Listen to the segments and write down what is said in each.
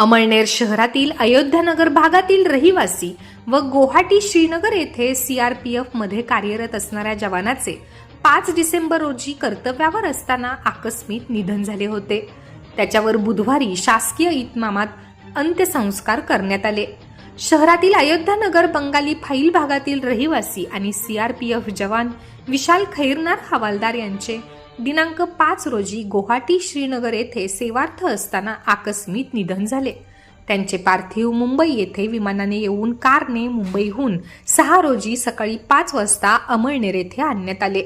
अमळनेर शहरातील अयोध्यानगर भागातील रहिवासी व गुवाहाटी श्रीनगर येथे सीआरपीएफमध्ये कार्यरत असणाऱ्या जवानाचे पाच डिसेंबर रोजी कर्तव्यावर असताना आकस्मिक निधन झाले होते. त्याच्यावर बुधवारी शासकीय इतमामात अंत्यसंस्कार करण्यात आले. शहरातील अयोध्यानगर बंगाली फाईल भागातील रहिवासी आणि सीआरपीएफ जवान विशाल खैरनार हवालदार यांचे दिनांक पाच रोजी गुवाहाटी श्रीनगर येथे सेवार्थ असताना आकस्मिक निधन झाले. त्यांचे पार्थिव मुंबई येथे विमानाने येऊन कारने मुंबईहून सहा रोजी सकाळी पाच वाजता अमळनेर येथे आणण्यात आले.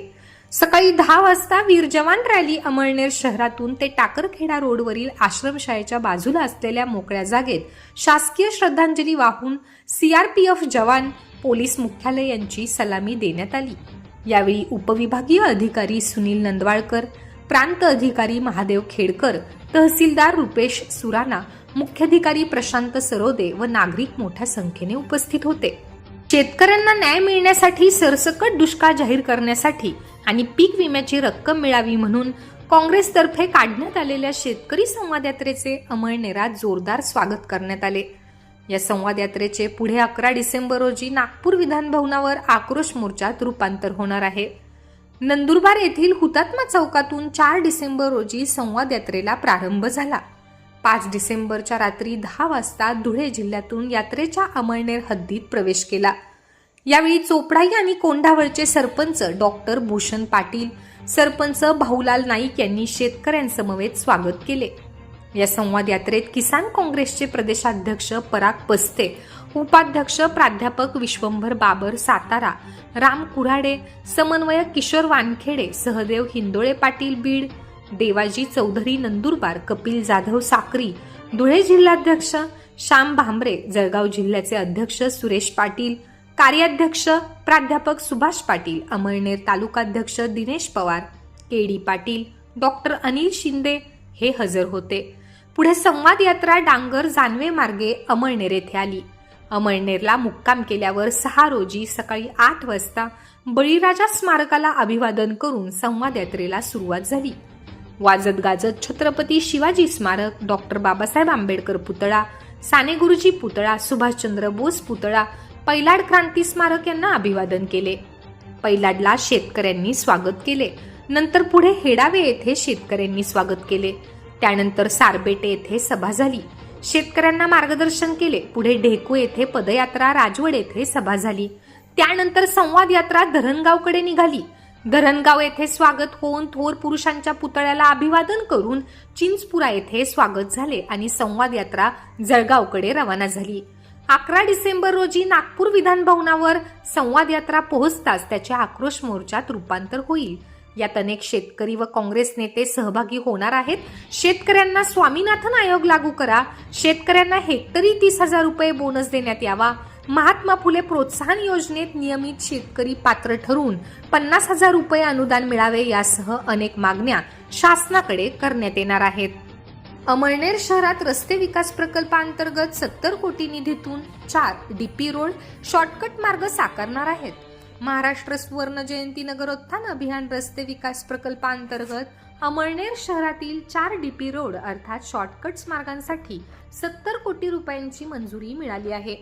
सकाळी दहा वाजता वीर जवान रॅली अमळनेर शहरातून ते टाकरखेडा रोडवरील आश्रमशाळेच्या बाजूला असलेल्या मोकळ्या जागेत शासकीय श्रद्धांजली वाहून सीआरपीएफ जवान पोलीस मुख्यालय यांची सलामी देण्यात आली. यावेळी उपविभागीय अधिकारी सुनील नंदवाळकर प्रांत अधिकारी महादेव खेडकर तहसीलदार रुपेश सुराना मुख्याधिकारी प्रशांत सरोदे व नागरिक मोठ्या संख्येने उपस्थित होते. शेतकऱ्यांना न्याय मिळण्यासाठी सरसकट दुष्काळ जाहीर करण्यासाठी आणि पीक विम्याची रक्कम मिळावी म्हणून काँग्रेसतर्फे काढण्यात आलेल्या शेतकरी संवाद यात्रेचे अमळनेरात जोरदार स्वागत करण्यात आले. या संवाद यात्रेचे पुढे अकरा डिसेंबर रोजी नागपूर विधान भवनावर आक्रोश मोर्चात रूपांतर होणार आहे. नंदुरबार येथील हुतात्मा चौकातून चार डिसेंबर रोजी संवाद यात्रेला प्रारंभ झाला. पाच डिसेंबरच्या रात्री दहा वाजता धुळे जिल्ह्यातून यात्रेच्या अमळनेर हद्दीत प्रवेश केला. यावेळी चोपडाई आणि कोंढावळचे सरपंच डॉक्टर भूषण पाटील सरपंच भाऊलाल नाईक यांनी शेतकऱ्यांसमवेत स्वागत केले. या संवाद यात्रेत किसान काँग्रेसचे प्रदेशाध्यक्ष पराग पस्ते उपाध्यक्ष प्राध्यापक विश्वंभर बाबर सातारा राम कुऱ्हाडे समन्वयक किशोर वानखेडे सहदेव हिंदोळे पाटील बीड देवाजी चौधरी नंदुरबार कपिल जाधव साक्री धुळे जिल्हाध्यक्ष श्याम भांबरे जळगाव जिल्ह्याचे अध्यक्ष सुरेश पाटील कार्याध्यक्ष प्राध्यापक सुभाष पाटील अमळनेर तालुकाध्यक्ष Dinesh Pawar K D Patil doctor Anil Shinde हे हजर होते. पुढे संवाद यात्रा डांगर जानवे मार्गे अमळनेर येथे आली. अमळनेरला मुक्काम केल्यावर सहा रोजी सकाळी आठ वाजता बळीराजा स्मारकाला अभिवादन करून संवाद यात्रेला सुरुवात झाली. वाजत गाजत छत्रपती शिवाजी स्मारक डॉक्टर बाबासाहेब आंबेडकर पुतळा साने गुरुजी पुतळा सुभाषचंद्र बोस पुतळा पैलाड क्रांती स्मारक यांना अभिवादन केले. पैलाडला शेतकऱ्यांनी स्वागत केले. नंतर पुढे हेडावे येथे शेतकऱ्यांनी स्वागत केले. त्यानंतर सारबेटे येथे सभा झाली. शेतकऱ्यांना मार्गदर्शन केले. पुढे ढेकू येथे पदयात्रा राजवड येथे सभा झाली. त्यानंतर संवाद यात्रा धरणगावकडे निघाली. धरणगाव येथे स्वागत होऊन थोर पुरुषांच्या पुतळ्याला अभिवादन करून चिंचपुरा येथे स्वागत झाले आणि संवाद यात्रा जळगावकडे रवाना झाली. अकरा डिसेंबर रोजी नागपूर विधान भवनावर संवाद यात्रा पोहोचताच त्याच्या आक्रोश मोर्चात रूपांतर होईल. यात अनेक शेतकरी व काँग्रेस नेते सहभागी होणार आहेत. शेतकऱ्यांना स्वामीनाथन आयोग लागू करा. शेतकऱ्यांना हेक्टरी तीस हजार रुपये बोनस देण्यात यावा. महात्मा फुले प्रोत्साहन योजनेत नियमित शेतकरी पात्र ठरून पन्नास हजार रुपये अनुदान मिळावे यासह अनेक मागण्या शासनाकडे करण्यात येणार आहेत. अमळनेर शहरात रस्ते विकास प्रकल्पांतर्गत सत्तर कोटी निधीतून चार डीपी रोड शॉर्टकट मार्ग साकारणार आहेत. महाराष्ट्र सुवर्ण जयंती नगरोत्थान अभियान रस्ते विकास प्रकल्पांतर्गत अमळनेर शहरातील चार डीपी रोड अर्थात शॉर्टकट्स मार्गांसाठी सत्तर कोटी रुपयांची मंजुरी मिळाली आहे.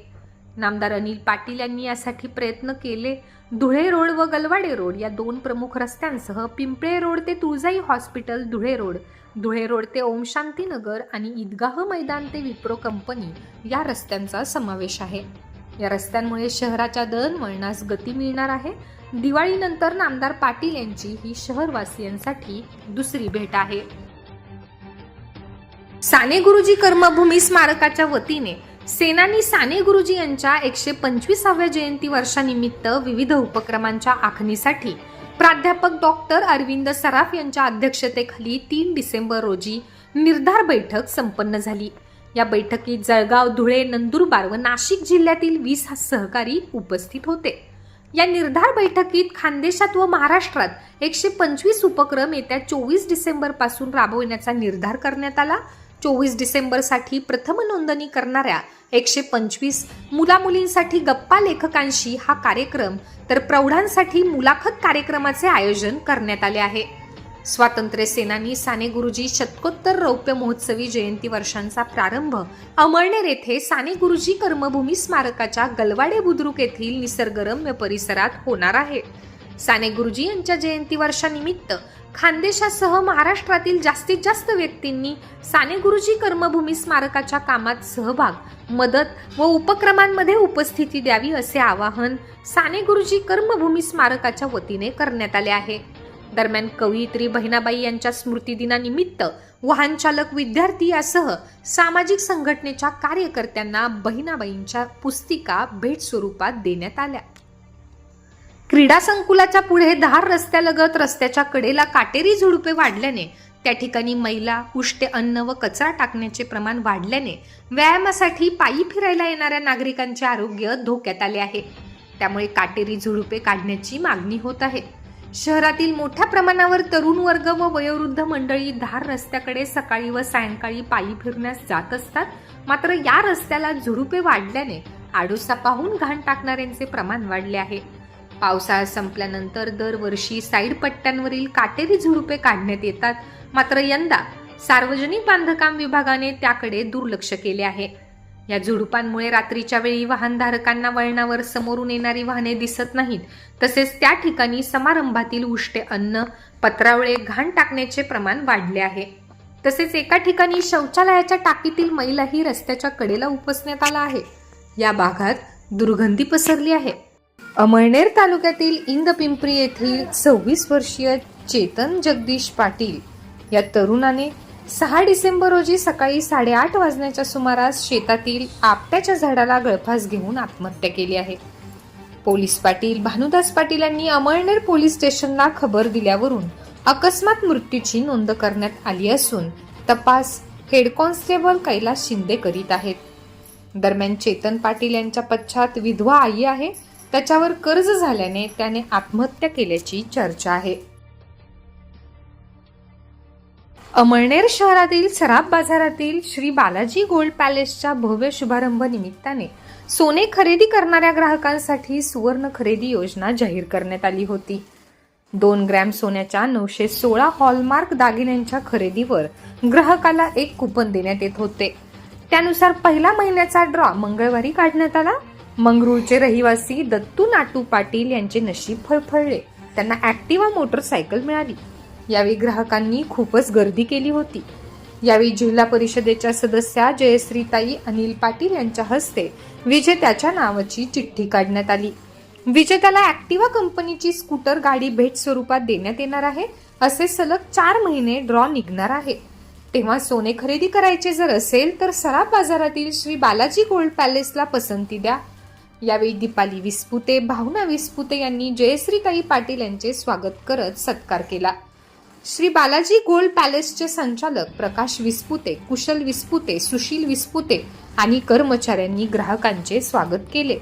नामदार अनिल पाटील यांनी यासाठी प्रयत्न केले. धुळे रोड व गलवाडे रोड या दोन प्रमुख रस्त्यांसह पिंपळे रोड ते Tuljai hospital Dhule road Dhule road ते ओम शांती नगर आणि ईदगाह मैदान ते विप्रो कंपनी या रस्त्यांचा समावेश आहे. या रस्त्यांमुळे शहराच्या दळणवळणास गती मिळणार आहे. दिवाळीनंतर नामदार पाटील यांची ही शहरवासियांसाठी दुसरी भेट आहे. साने गुरुजी कर्मभूमी स्मारकाच्या वतीने सेनानी साने गुरुजी यांच्या एकशे पंचवीसाव्या जयंती वर्षानिमित्त विविध उपक्रमांच्या आखणीसाठी प्राध्यापक डॉक्टर अरविंद सराफ यांच्या अध्यक्षतेखाली तीन डिसेंबर रोजी निर्धार बैठक संपन्न झाली. या बैठकीत जळगाव धुळे नंदुरबार व नाशिक जिल्ह्यातील वीस सहकारी उपस्थित होते. या निर्धार बैठकीत खानदेशात व महाराष्ट्रात एकशे पंचवीस उपक्रम येत्या चोवीस डिसेंबरपासून राबवण्याचा निर्धार करण्यात आला. चोवीस डिसेंबरसाठी प्रथम नोंदणी करणाऱ्या एकशे पंचवीस मुलामुलींसाठी गप्पा लेखकांशी हा कार्यक्रम तर प्रौढांसाठी मुलाखत कार्यक्रमाचे आयोजन करण्यात आले आहे. स्वातंत्र्य सेनानी साने गुरुजी शतकोत्तर रौप्य महोत्सवी जयंती वर्षांचा प्रारंभ अमळनेर येथे साने गुरुजी कर्मभूमी स्मारकाच्या गलवाडे बुद्रुक येथील निसर्गरम्य परिसरात होणार आहे. साने गुरुजी यांच्या जयंती वर्षानिमित्त खानदेशासह महाराष्ट्रातील जास्तीत जास्त व्यक्तींनी साने गुरुजी कर्मभूमी स्मारकाच्या कामात सहभाग मदत व उपक्रमांमध्ये उपस्थिती द्यावी असे आवाहन साने गुरुजी कर्मभूमी स्मारकाच्या वतीने करण्यात आले आहे. दरम्यान कवयित्री बहिणाबाई यांच्या स्मृतिदिनानिमित्त वाहन चालक विद्यार्थी यासह सामाजिक संघटनेच्या कार्यकर्त्यांना बहिणाबाईंच्या पुस्तिका भेट स्वरूपात देण्यात आल्या. क्रीडा संकुलाच्या पुढे धार रस्त्यालगत रस्त्याच्या कडेला काटेरी झुडुपे वाढल्याने त्या ठिकाणी मैला उष्टे अन्न व कचरा टाकण्याचे प्रमाण वाढल्याने व्यायामासाठी पायी फिरायला येणाऱ्या नागरिकांचे आरोग्य धोक्यात आले आहे. त्यामुळे काटेरी झुडुपे काढण्याची मागणी होत आहे. शहरातील मोठ्या प्रमाणावर तरुण वर्ग व वयोवृद्ध मंडळी धार रस्त्याकडे सकाळी व सायंकाळी पायी फिरण्यास जात असतात. मात्र या रस्त्याला झुडुपे वाढल्याने आडोसा पाहून घाण टाकणाऱ्यांचे प्रमाण वाढले आहे. पावसाळा संपल्यानंतर दरवर्षी साईड पट्ट्यांवरील काटेरी झुडुपे काढण्यात येतात. मात्र यंदा सार्वजनिक बांधकाम विभागाने त्याकडे दुर्लक्ष केले आहे. या झुडुपांमुळे रात्रीच्या वेळी वाहनधारकांना वळणावर समोरून येणारी वाहने दिसत नाहीत. तसेच त्या ठिकाणी समारंभातील उष्टे अन्न पत्रावळे घाण टाकण्याचे प्रमाण वाढले आहे. तसेच एका ठिकाणी शौचालयाच्या टाकीतील मैलाही रस्त्याच्या कडेला उपसण्यात आला आहे. या भागात दुर्गंधी पसरली आहे. अमळनेर तालुक्यातील इंदपिंपरी येथील सव्वीस वर्षीय चेतन जगदीश पाटील या तरुणाने सहा डिसेंबर रोजी सकाळी साडेआठ वाजण्याच्या सुमारास शेतातील आपट्याच्या झाडाला गळफास घेऊन आत्महत्या केली आहे. पोलीस पाटील भानुदास पाटील यांनी अमळनेर पोलीस स्टेशनला खबर दिल्यावरून अकस्मात मृत्यूची नोंद करण्यात आली असून तपास हेड कॉन्स्टेबल कैलास शिंदे करीत आहेत. दरम्यान चेतन पाटील यांच्या पश्चात विधवा आई आहे त्याच्यावर कर्ज झाल्याने त्याने आत्महत्या केल्याची चर्चा आहे. अमळनेर शहरातील सराफ बाजारातील श्री बालाजी गोल्ड पॅलेसच्या भव्य शुभारंभ निमित्ताने सोने खरेदी करणाऱ्या ग्राहकांसाठी सुवर्ण खरेदी योजना जाहीर करण्यात आली होती. दोन ग्रॅम सोन्याच्या नऊशे सोळा हॉलमार्क दागिन्यांच्या खरेदीवर ग्राहकाला एक कुपन देण्यात येत होते. त्यानुसार पहिला महिन्याचा ड्रॉ मंगळवारी काढण्यात आला. मंगरूळचे रहिवासी दत्तू नाटू पाटील यांचे नशीब फळफळले. त्यांना ऍक्टिव्हा मोटरसायकल मिळाली. यावेळी ग्राहकांनी खूपच गर्दी केली होती. यावेळी जिल्हा परिषदेच्या सदस्या जयश्रीताई अनिल पाटील यांच्या हस्ते विजेत्याच्या नावाची चिठ्ठी काढण्यात आली. विजेत्याला ऍक्टिवा कंपनीची स्कूटर गाडी भेट स्वरूपात देण्यात येणार आहे असे सलग चार महिने ड्रॉ निघणार आहे. तेव्हा सोने खरेदी करायचे जर असेल तर सराफ बाजारातील श्री बालाजी गोल्ड पॅलेसला पसंती द्या. यावेळी दीपाली विस्पुते भावना विस्पुते यांनी जयश्रीताई पाटील यांचे स्वागत करत सत्कार केला. श्री बालाजी गोल्ड पॅलेसचे संचालक प्रकाश विस्पुते कुशल विस्पुते सुशील विस्पुते आणि कर्मचाऱ्यांनी ग्राहकांचे स्वागत केले.